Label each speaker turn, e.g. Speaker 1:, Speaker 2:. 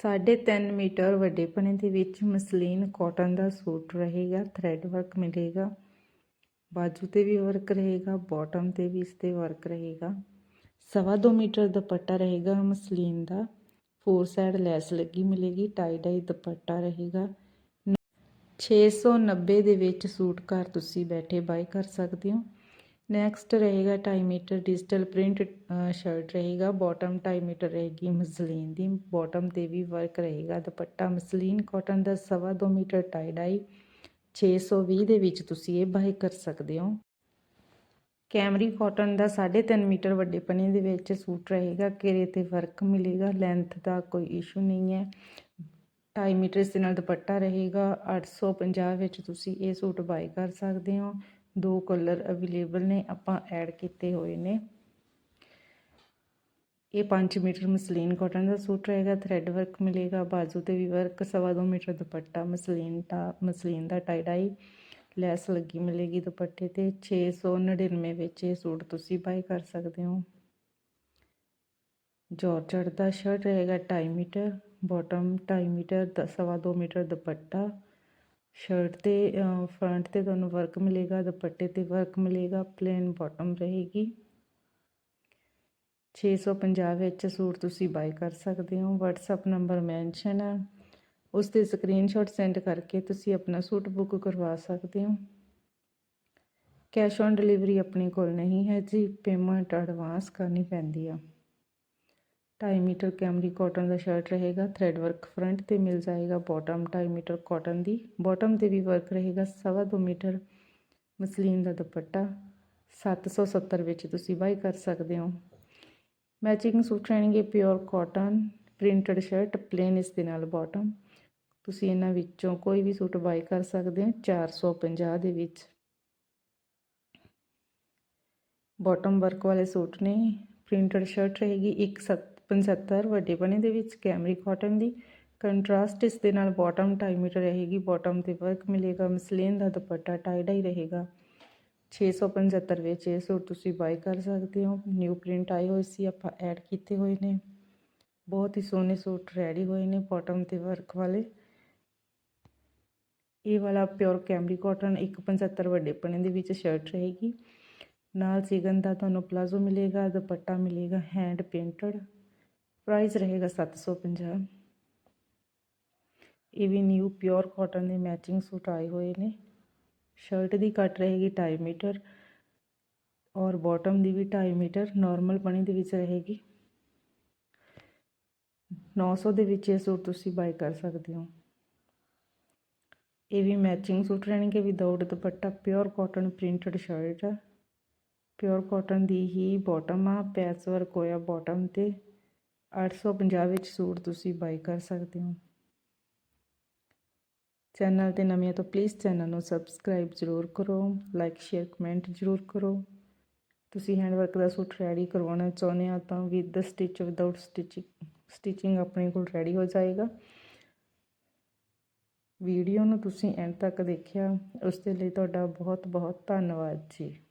Speaker 1: ਸਾਢੇ ਤਿੰਨ ਮੀਟਰ ਵੱਡੇ ਪਣੇ ਦੇ ਵਿੱਚ ਮਸਲੀਨ ਕਾਟਨ ਦਾ ਸੂਟ ਰਹੇਗਾ ਥ੍ਰੈਡ ਵਰਕ ਮਿਲੇਗਾ, ਬਾਜੂ ਤੇ ਵੀ ਵਰਕ ਰਹੇਗਾ ਬਾਟਮ ਤੇ ਵੀ ਇਸ ਤੇ ਵਰਕ ਰਹੇਗਾ। ਸਵਾ ਦੋ ਮੀਟਰ ਦੁਪੱਟਾ ਰਹੇਗਾ ਮਸਲੀਨ ਦਾ ਫੋਰ ਸਾਈਡ ਲੈਸ ਲੱਗੀ ਮਿਲੇਗੀ ਟਾਈ ਡਾਈ ਦੁਪੱਟਾ ਰਹੇਗਾ। 690 ਦੇ ਵਿੱਚ ਸੂਟ ਘਰ ਤੁਸੀਂ ਬੈਠੇ ਬਾਈ ਕਰ ਸਕਦੇ ਹੋ। ਨੈਕਸਟ ਰਹੇਗਾ 2.5 ਮੀਟਰ ਡਿਜੀਟਲ ਪ੍ਰਿੰਟ ਸ਼ਰਟ ਰਹੇਗਾ ਬਾਟਮ 2.5 ਮੀਟਰ ਰਹੇਗੀ ਮਸਲੀਨ ਦੀ ਬੋਟਮ ਤੇ ਵੀ ਵਰਕ ਰਹੇਗਾ, ਦੁਪੱਟਾ ਮਸਲੀਨ ਕਾਟਨ ਦਾ ਸਵਾ ਦੋ ਮੀਟਰ ਟਾਈ ਡਾਈ 620 ਦੇ ਵਿੱਚ ਤੁਸੀਂ ਇਹ ਬਾਈ ਕਰ ਸਕਦੇ ਹੋ। ਕੈਮਰੀ ਕਾਟਨ ਦਾ 3.5 ਮੀਟਰ ਵੱਡੇ ਪਨੇ ਦੇ ਵਿੱਚ ਸੂਟ ਰਹੇਗਾ, ਘੇਰੇ ਤੇ ਵਰਕ ਮਿਲੇਗਾ ਲੈਂਥ ਦਾ ਕੋਈ ਇਸ਼ੂ ਨਹੀਂ ਹੈ। 2.5 ਮੀਟਰ ਇਸ ਦੇ ਨਾਲ ਦੁਪੱਟਾ ਰਹੇਗਾ 850 ਵਿੱਚ ਤੁਸੀਂ ਇਹ ਸੂਟ ਬਾਏ ਕਰ ਸਕਦੇ ਹੋ। ਦੋ ਕਲਰ ਅਵੇਲੇਬਲ ਨੇ, ਆਪਾਂ ਐਡ ਕੀਤੇ ਹੋਏ ਨੇ। ਇਹ 5 ਮੀਟਰ ਮਸਲੀਨ ਕਾਟਨ ਦਾ ਸੂਟ ਰਹੇਗਾ, ਥ੍ਰੈਡ ਵਰਕ ਮਿਲੇਗਾ, ਬਾਜੂ ਤੇ ਵੀ ਵਰਕ, ਸਵਾ ਦੋ ਮੀਟਰ ਦੁਪੱਟਾ, ਮਸਲੀਨ ਦਾ ਮਸਲੀਨ ਦਾ ਟਾਈ ਡਾਈ ਲੈਸ ਲੱਗੀ ਮਿਲੇਗੀ ਦੁਪੱਟੇ ਤੇ। 699 ਵਿੱਚ ਇਹ ਸੂਟ ਤੁਸੀਂ ਬਾਈ ਕਰ ਸਕਦੇ ਹੋ। ਜੋਰਜਟ ਦਾ ਸ਼ਰਟ ਰਹੇਗਾ 2.5 ਮੀਟਰ ਬਾਟਮ 2.5 ਮੀਟਰ ਸਵਾ ਦੋ ਮੀਟਰ ਦੁਪੱਟਾ। ਸ਼ਰਟ ਤੇ ਫਰੰਟ ਤੇ ਤੁਹਾਨੂੰ ਵਰਕ ਮਿਲੇਗਾ, ਦੁਪੱਟੇ ਤੇ ਵਰਕ ਮਿਲੇਗਾ ਪਲੇਨ ਬਾਟਮ ਰਹੇਗੀ। 650 ਵਿੱਚ ਸੂਟ ਤੁਸੀਂ ਬਾਈ ਕਰ ਸਕਦੇ ਹੋ। WhatsApp ਨੰਬਰ ਮੈਂਸ਼ਨ ਹੈ। ਉਸ ਤੇ ਸਕਰੀਨਸ਼ਾਟ ਸੈਂਡ ਕਰਕੇ ਤੁਸੀਂ ਆਪਣਾ ਸੂਟ ਬੁੱਕ ਕਰਵਾ ਸਕਦੇ ਹੋ। ਕੈਸ਼ ਔਨ ਡਿਲੀਵਰੀ ਆਪਣੇ ਕੋਲ ਨਹੀਂ ਹੈ ਜੀ। ਪੇਮੈਂਟ ਐਡਵਾਂਸ ਕਰਨੀ ਪੈਂਦੀ ਆ। 2.5 ਮੀਟਰ ਕੈਮਰੀ ਕਾਟਨ ਦਾ ਸ਼ਰਟ ਰਹੇਗਾ ਥ੍ਰੈਡ ਵਰਕ ਫਰੰਟ ਤੇ ਮਿਲ ਜਾਏਗਾ ਬਾਟਮ 2.5 ਮੀਟਰ ਕਾਟਨ ਦੀ। ਬਾਟਮ ਤੇ ਵੀ ਵਰਕ ਰਹੇਗਾ, ਸਵਾ ਦੋ ਮੀਟਰ ਮਸਲੀਨ ਦਾ ਦੁਪੱਟਾ 770 ਵਿੱਚ ਤੁਸੀਂ ਬਾਈ ਕਰ ਸਕਦੇ ਹੋ। ਮੈਚਿੰਗ ਸੂਟ ਰਹਿਣਗੇ pure cotton printed shirt plain ਇਸ ਦੇ ਨਾਲ ਬਾਟਮ ਤੁਸੀਂ ਇਹਨਾਂ ਵਿੱਚੋਂ ਕੋਈ ਵੀ ਸੂਟ ਬਾਈ ਕਰ ਸਕਦੇ ਹੋ 450 ਦੇ ਵਿੱਚ। ਬਾਟਮ ਵਰਕ ਵਾਲੇ ਸੂਟ ਨੇ ਪ੍ਰਿੰਟਡ ਸ਼ਰਟ ਰਹੇਗੀ 175 ਵੱਡੇ ਬਣੇ ਦੇ ਵਿੱਚ ਕੈਮਰੀ ਕਾਟਨ ਦੀ ਕੰਟਰਾਸਟ ਇਸ ਦੇ ਨਾਲ ਬਾਟਮ 2.5 ਮੀਟਰ ਰਹੇਗੀ। ਬਾਟਮ ਤੇ ਵਰਕ ਮਿਲੇਗਾ। ਮਸਲੀਨ ਦਾ ਦੁਪੱਟਾ ਟਾਈ ਡਾਈ ਰਹੇਗਾ। 675 ਵਿੱਚ ਇਹ ਸੂਟ ਤੁਸੀਂ ਬਾਈ ਕਰ ਸਕਦੇ ਹੋ। ਨਿਊ ਪ੍ਰਿੰਟ ਆਏ ਹੋਏ ਸੀ, ਆਪਾਂ ਐਡ ਕੀਤੇ ਹੋਏ ਨੇ। ਬਹੁਤ ਹੀ ਸੋਹਣੇ ਸੂਟ ਰੈਡੀ ਹੋਏ ਨੇ ਬਾਟਮ ਤੇ ਵਰਕ ਵਾਲੇ। ਇਹ ਵਾਲਾ ਪਿਓਰ ਕੈਮਰੀ ਕਾਟਨ 175 ਵੱਡੇ ਪਣੇ ਦੇ ਵਿੱਚ ਸ਼ਰਟ ਰਹੇਗੀ। ਨਾਲ ਸਿਗਨ ਦਾ ਤੁਹਾਨੂੰ ਪਲਾਜ਼ੋ ਮਿਲੇਗਾ, ਦੁਪੱਟਾ ਮਿਲੇਗਾ ਹੈਂਡ ਪੇਂਟਡ ਪ੍ਰਾਈਸ ਰਹੇਗਾ 750 ਇਹ ਵੀ ਨਿਊ ਪਿਓਰ ਕਾਟਨ ਦੇ ਮੈਚਿੰਗ ਸੂਟ ਆਏ ਹੋਏ ਨੇ। ਸ਼ਰਟ ਦੀ ਕੱਟ ਰਹੇਗੀ 2.5 ਮੀਟਰ ਔਰ ਬਾਟਮ ਦੀ ਵੀ 2.5 ਮੀਟਰ ਨਾਰਮਲ ਪਣੀ ਦੇ ਵਿੱਚ ਰਹੇਗੀ। 900 ਦੇ ਵਿੱਚ ਇਹ ਸੂਟ ਤੁਸੀਂ ਬਾਈ ਕਰ ਸਕਦੇ ਹੋ। ਇਹ ਵੀ ਮੈਚਿੰਗ ਸੂਟ ਰਹਿਣਗੇ ਵਿਦਆਊਟ ਦੁਪੱਟਾ ਪਿਓਰ ਕਾਟਨ ਪ੍ਰਿੰਟਡ ਸ਼ਰਟ ਆ ਪਿਓਰ ਕਾਟਨ ਦੀ ਹੀ ਬਾਟਮ ਆ ਪੈਸ ਵਰਕ ਹੋਇਆ ਬਾਟਮ ਤੇ। 850 ਵਿੱਚ ਸੂਟ ਤੁਸੀਂ ਬਾਈ ਕਰ ਸਕਦੇ ਹੋ। ਚੈਨਲ ਤੇ ਨਵੇਂ ਤਾਂ ਪਲੀਜ਼ ਚੈਨਲ ਨੂੰ ਸਬਸਕ੍ਰਾਈਬ ਜ਼ਰੂਰ ਕਰੋ ਲਾਈਕ ਸ਼ੇਅਰ ਕਮੈਂਟ ਜ਼ਰੂਰ ਕਰੋ। ਤੁਸੀਂ ਹੈਂਡਵਰਕ ਦਾ ਸੂਟ ਰੈਡੀ ਕਰਵਾਉਣਾ ਚਾਹੁੰਦੇ ਆ ਤਾਂ with the stitch without stitching stitching ਆਪਣੇ ਕੋਲ ਰੈਡੀ ਹੋ ਜਾਏਗਾ। ਵੀਡੀਓ ਨੂੰ ਤੁਸੀਂ ਐਂਡ ਤੱਕ ਦੇਖਿਆ ਉਸ ਦੇ ਲਈ ਤੁਹਾਡਾ ਬਹੁਤ ਬਹੁਤ ਧੰਨਵਾਦ ਜੀ।